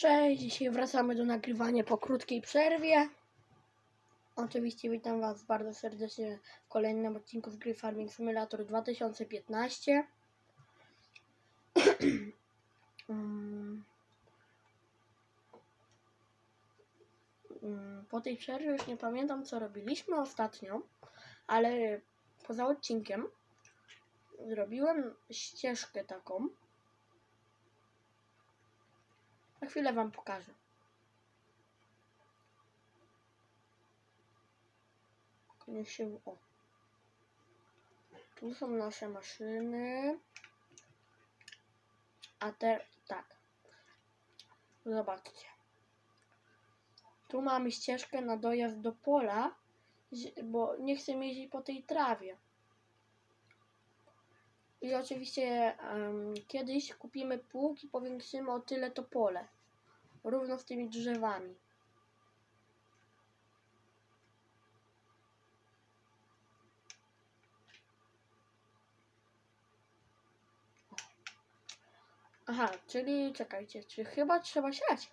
Cześć, dzisiaj wracamy do nagrywania po krótkiej przerwie. Oczywiście witam Was bardzo serdecznie w kolejnym odcinku z gry Farming Simulator 2015. Mm. Mm, po tej przerwie już nie pamiętam co robiliśmy ostatnio, ale poza odcinkiem zrobiłem ścieżkę taką. Na chwilę Wam pokażę. Niech się... O. Tu są nasze maszyny. A te... tak. Zobaczcie. Tu mamy ścieżkę na dojazd do pola, bo nie chcę jeździć po tej trawie. I oczywiście em, kiedyś kupimy pług i powiększymy o tyle to pole. Równo z tymi drzewami. Aha, czyli czekajcie, czy chyba trzeba siać?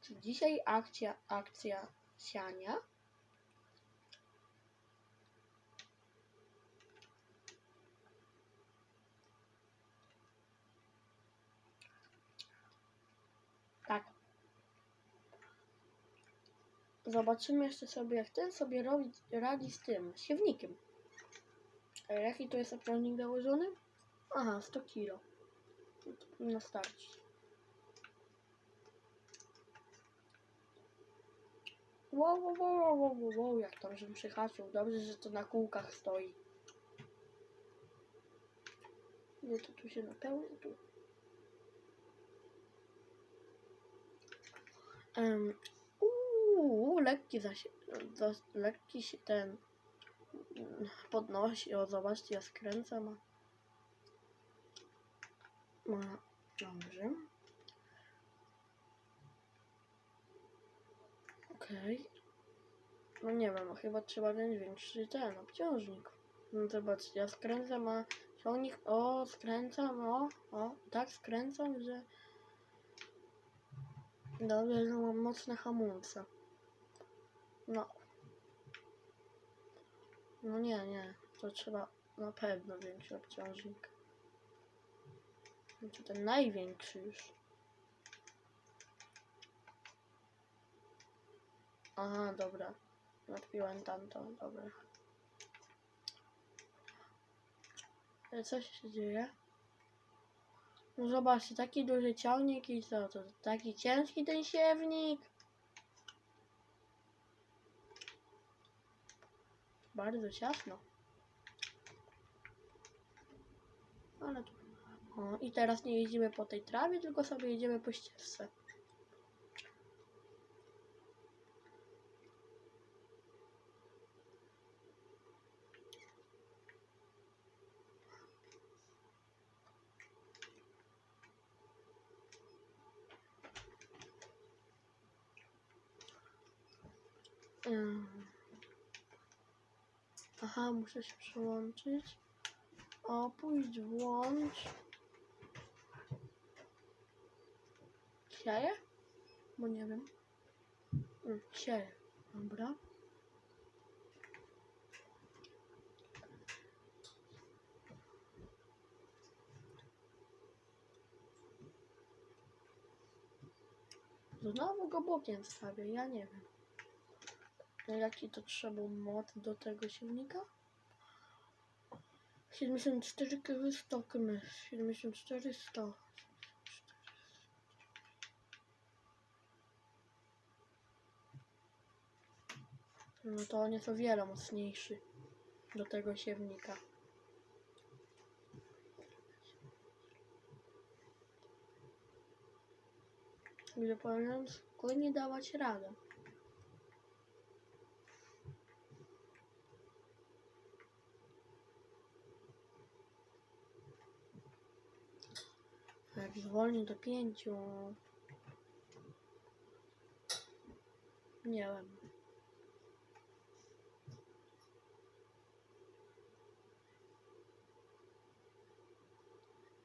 Czy dzisiaj akcja, akcja siania? Tak. Zobaczymy jeszcze sobie, jak ten sobie robi, radzi z tym siewnikiem. A jaki to jest obciążnik założony? Aha, 100 kilo. To powinno starczyć. Wow, wow, wow, wow, wow, wow, jak tam żebym przyhaczył. Dobrze, że to na kółkach stoi. Nie, to tu się napełni, tu. Um, uuu, lekki zaś, lekki się ten mm, podnosi, o zobaczcie, ja skręcam. Ma, dobrze. Okej. No nie wiem, chyba trzeba wziąć większy ten obciążnik. No zobaczcie, ja skręcam, a ciągnik, o, skręcam, o, o, tak skręcam, że Dobrze, że mam mocne hamulce. No. No nie, nie. To trzeba na pewno większy obciążnik. To ten największy już. Aha, dobra. Nadpiłem tamto, dobra. Ale co się dzieje? No zobaczcie, taki duży ciągnik i co to? Taki ciężki ten siewnik. Bardzo ciasno. Ale tu. O, i teraz nie jeździmy po tej trawie, tylko sobie jedziemy po ścieżce. Muszę się przełączyć. O, pójdź włącz. Sieje? Bo nie wiem. Mm, Sieje. Dobra. Znowu go bokiem stawię, ja nie wiem. No jaki to trzeba mod do tego silnika? 74 kg stokmy. 74 100. No to on jest o wiele mocniejszy do tego siewnika. Gdzie powinien spokojnie dawać radę. Jak zwolnił do pięciu. Nie wiem.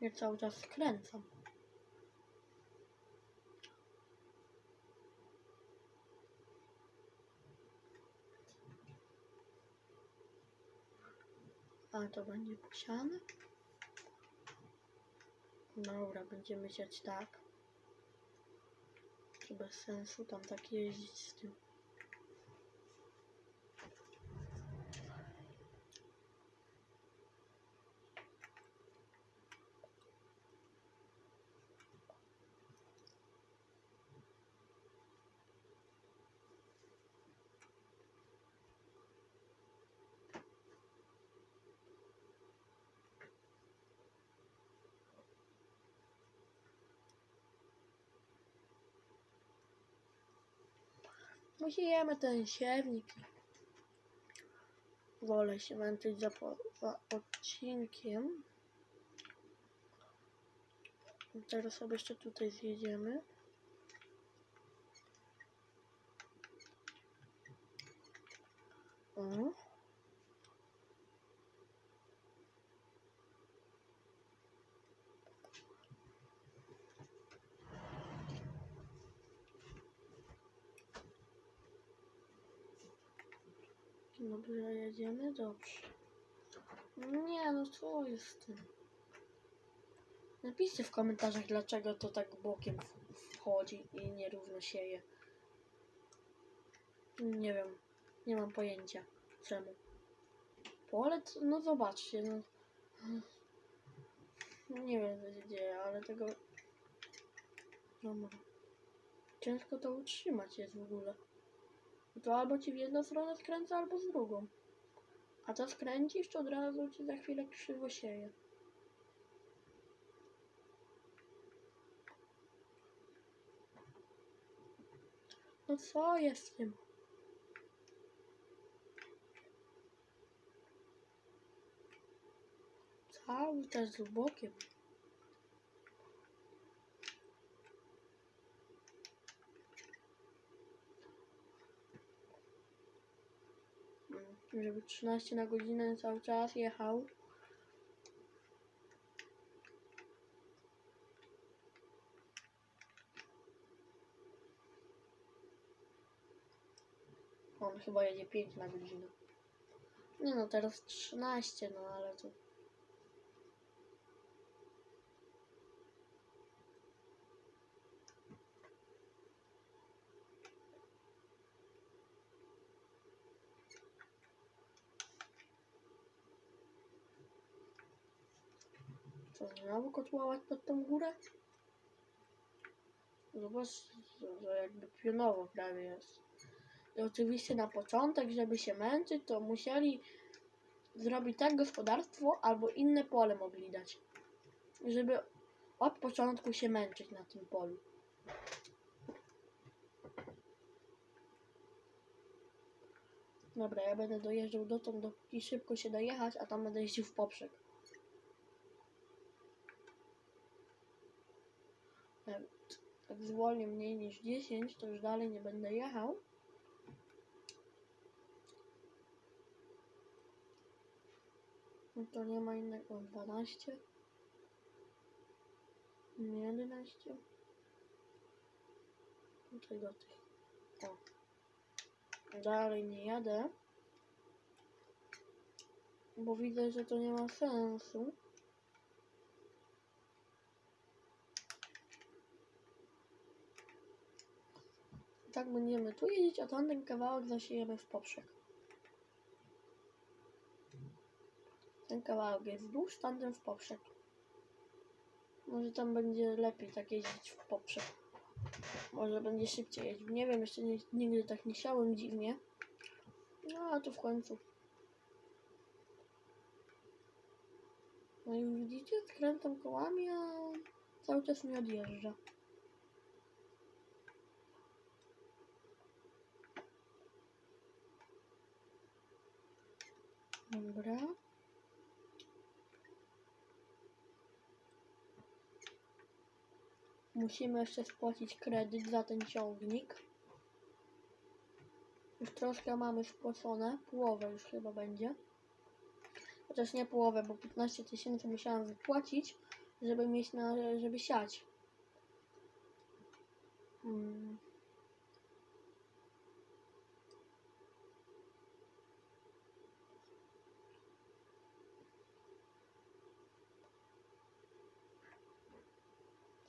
Ja cały czas skręcam. A to będzie posiane. Dobra, będziemy siać tak. To bez sensu tam tak jeździć z tym. Musimy ten siewnik. Wolę się męczyć za, za odcinkiem. Teraz sobie jeszcze tutaj zjedziemy. O. Dobrze, jedziemy? Dobrze. Nie, no co jest tym? Napiszcie w komentarzach, dlaczego to tak bokiem wchodzi i nierówno sieje. Nie wiem. Nie mam pojęcia. Czemu. Pole? No zobaczcie, no. Nie wiem, co się dzieje, ale tego... Dobra. Ciężko to utrzymać jest w ogóle. To albo ci w jedną stronę skręca, albo z drugą. A to skręcisz, to od razu ci za chwilę krzywo sieje. No co jest z tym? Cały czas z bokiem. Żeby 13 na godzinę cały czas jechał. On chyba jedzie 5 na godzinę. Nie no, teraz 13, no ale to... Co, znowu kotłałać pod tą górę? Zobacz, że- że jakby pionowo prawie jest. I oczywiście na początek, żeby się męczyć, to musieli zrobić tak gospodarstwo albo inne pole mogli dać. Żeby od początku się męczyć na tym polu. Dobra, ja będę dojeżdżał dotąd, dopóki szybko się dojechać, a tam będę jeździł w poprzek. Jak, zwolnię mniej niż 10, to już dalej nie będę jechał. No to nie ma innego. 12. Nie 11. Tutaj do tych. O. Dalej nie jadę. Bo widzę, że to nie ma sensu. Tak będziemy tu jeździć, a tamten kawałek zasiejemy w poprzek. Ten kawałek jest wzdłuż, tamten w poprzek. Może tam będzie lepiej tak jeździć w poprzek. Może będzie szybciej jeździć. Nie wiem, jeszcze nie, nigdy tak nie siałem dziwnie. No a tu w końcu. No i widzicie, skręcam kołami, a cały czas mi odjeżdża. Dobra. Musimy jeszcze spłacić kredyt za ten ciągnik. Już troszkę mamy spłacone. Połowę już chyba będzie. Chociaż nie połowę, bo 15 tysięcy musiałam wypłacić, żeby mieć na, żeby siać. Hmm.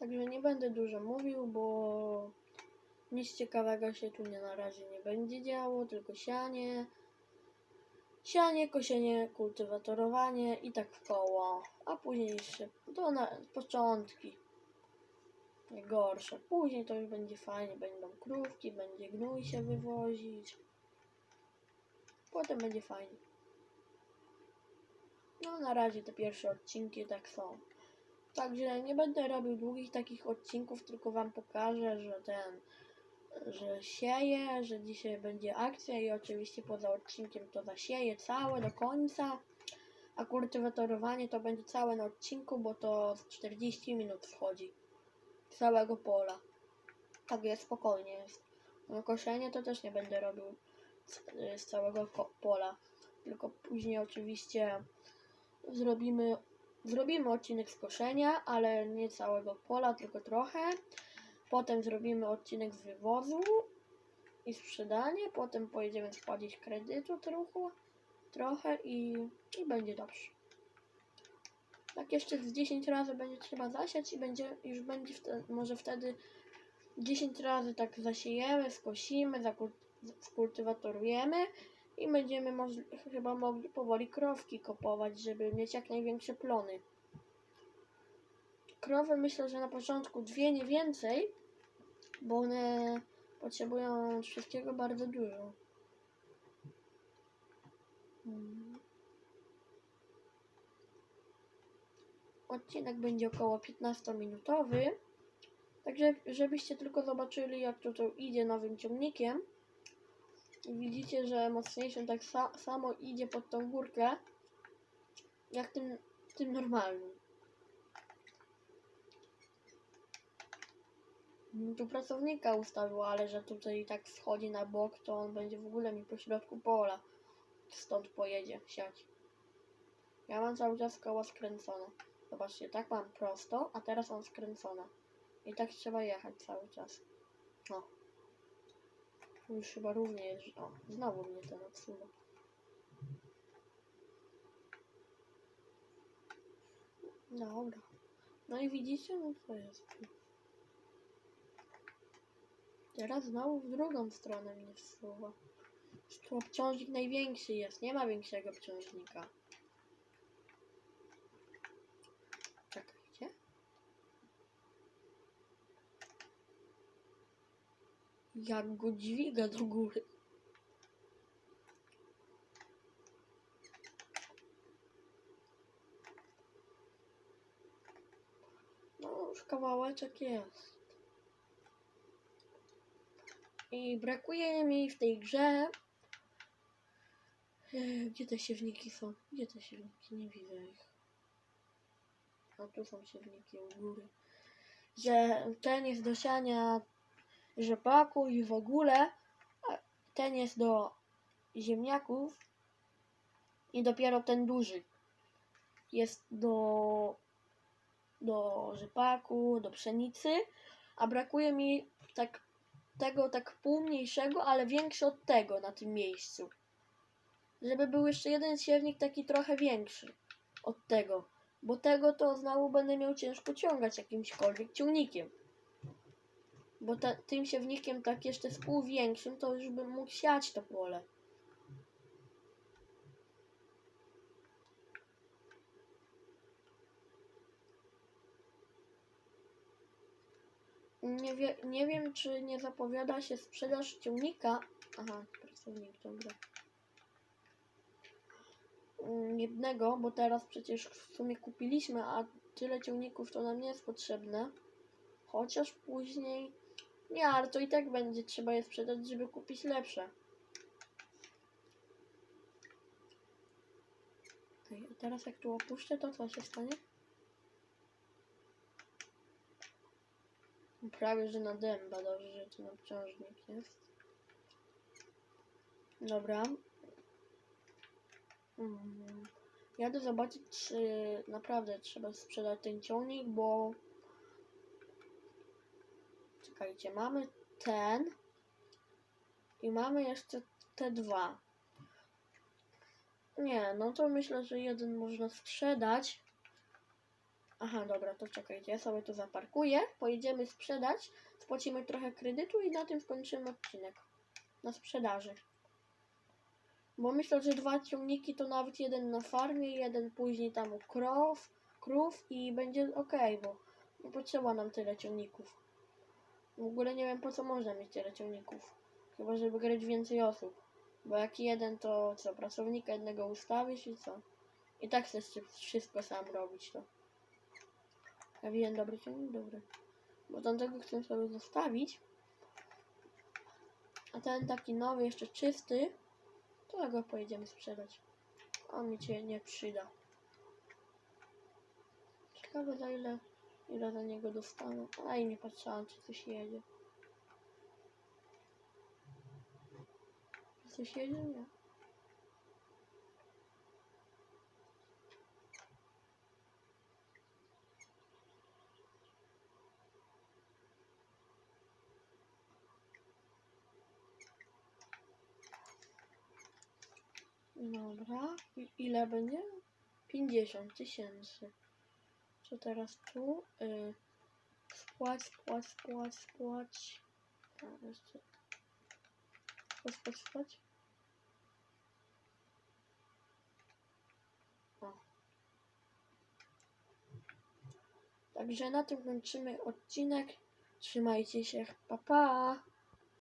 Także nie będę dużo mówił, bo nic ciekawego się tu nie na razie nie będzie działo, tylko sianie. Sianie, kosienie, kultywatorowanie i tak w koło. A później jeszcze to na początki. Najgorsze. Później to już będzie fajnie, będą krówki, będzie gnój się wywozić. Potem będzie fajnie. No na razie te pierwsze odcinki tak są. Także nie będę robił długich takich odcinków, tylko wam pokażę, że ten, że sieję, że dzisiaj będzie akcja i oczywiście poza odcinkiem to zasieję całe do końca. A kultywatorowanie to będzie całe na odcinku, bo to z 40 minut wchodzi. Całego pola. Tak jest, spokojnie jest. No koszenie to też nie będę robił z, całego pola. Tylko później oczywiście zrobimy Zrobimy odcinek z koszenia, ale nie całego pola, tylko trochę. Potem zrobimy odcinek z wywozu i sprzedanie. Potem pojedziemy spłacić kredytu trochę, trochę i, i będzie dobrze. Tak jeszcze z 10 razy będzie trzeba zasiać i będzie już będzie wtedy, może wtedy 10 razy tak zasiejemy, skosimy, zakult, i będziemy chyba mogli powoli krowki kopować, żeby mieć jak największe plony. Krowy myślę, że na początku dwie, nie więcej, bo one potrzebują wszystkiego bardzo dużo. Mm. Odcinek będzie około 15-minutowy. Także, żebyście tylko zobaczyli, jak to, to idzie nowym ciągnikiem. Widzicie, że mocniejszym tak sa samo idzie pod tą górkę, jak tym, tym normalnym. Mm, Tu pracownika ustawił, ale że tutaj tak schodzi na bok, to on będzie w ogóle mi po środku pola. Stąd pojedzie siać. Ja mam cały czas koło skręcone. Zobaczcie, tak mam prosto, a teraz mam skręcone. I tak trzeba jechać cały czas. O. Już chyba równie jest. O, znowu mnie ten odsuwa. Dobra. No i widzicie, no co jest. Teraz znowu w drugą stronę mnie wsuwa. Tu obciążnik największy jest, nie ma większego obciążnika. Czekajcie. Jak go dźwiga do góry. No, już kawałeczek jest. I brakuje mi w tej grze. E, Gdzie te siewniki są? Gdzie te siewniki? Nie widzę ich. A tu są siewniki u góry. Że ten jest do siania rzepaku i w ogóle. Ten jest do ziemniaków. I dopiero ten duży jest do, do rzepaku, do pszenicy. A brakuje mi tak tego tak pół mniejszego, ale większy od tego na tym miejscu. Żeby był jeszcze jeden siewnik taki trochę większy od tego. Bo tego to znowu będę miał ciężko ciągać jakimśkolwiek ciągnikiem. Bo ta, tym siewnikiem tak jeszcze z pół większym to już bym mógł siać to pole. Nie, wie, nie wiem, czy nie zapowiada się sprzedaż ciągnika. Aha, pracownik, dobra. Mm, Jednego, bo teraz przecież w sumie kupiliśmy, a tyle ciągników to nam nie jest potrzebne. Chociaż później. Nie, ale to i tak będzie trzeba je sprzedać, żeby kupić lepsze. A teraz jak tu opuszczę, to co się stanie? Prawie, że na dęba, dobrze, że ten obciążnik jest. Dobra. Mm. Jadę zobaczyć, czy naprawdę trzeba sprzedać ten ciągnik, bo... Czekajcie, mamy ten i mamy jeszcze te dwa. Nie, no to myślę, że jeden można sprzedać. Aha, dobra, to czekajcie, ja sobie to zaparkuję, pojedziemy sprzedać, spłacimy trochę kredytu i na tym skończymy odcinek. Na sprzedaży. Bo myślę, że dwa ciągniki to nawet jeden na farmie, jeden później tam u krow, krów i będzie ok, bo nie potrzeba nam tyle ciągników. W ogóle nie wiem po co można mieć tyle ciągników. Chyba, żeby grać więcej osób. Bo jak jeden, to co, pracownika jednego ustawisz i co? I tak chcesz wszystko sam robić, to. Ja wiem, dobry ciągnik, dobry. Bo tamtego chcę sobie zostawić. A ten taki nowy, jeszcze czysty, to go pojedziemy sprzedać. On mi cię nie przyda. Ciekawe za ile, ile za niego dostanę. A i nie patrzałam, czy coś jedzie. Czy Coś jedzie? Nie. Dobra. I ile będzie? 50 tysięcy. Co teraz tu? Y, spłać, spłać, spłać, spłać. Spłać, spłać, spłać. Także na tym kończymy odcinek. Trzymajcie się. Pa, pa.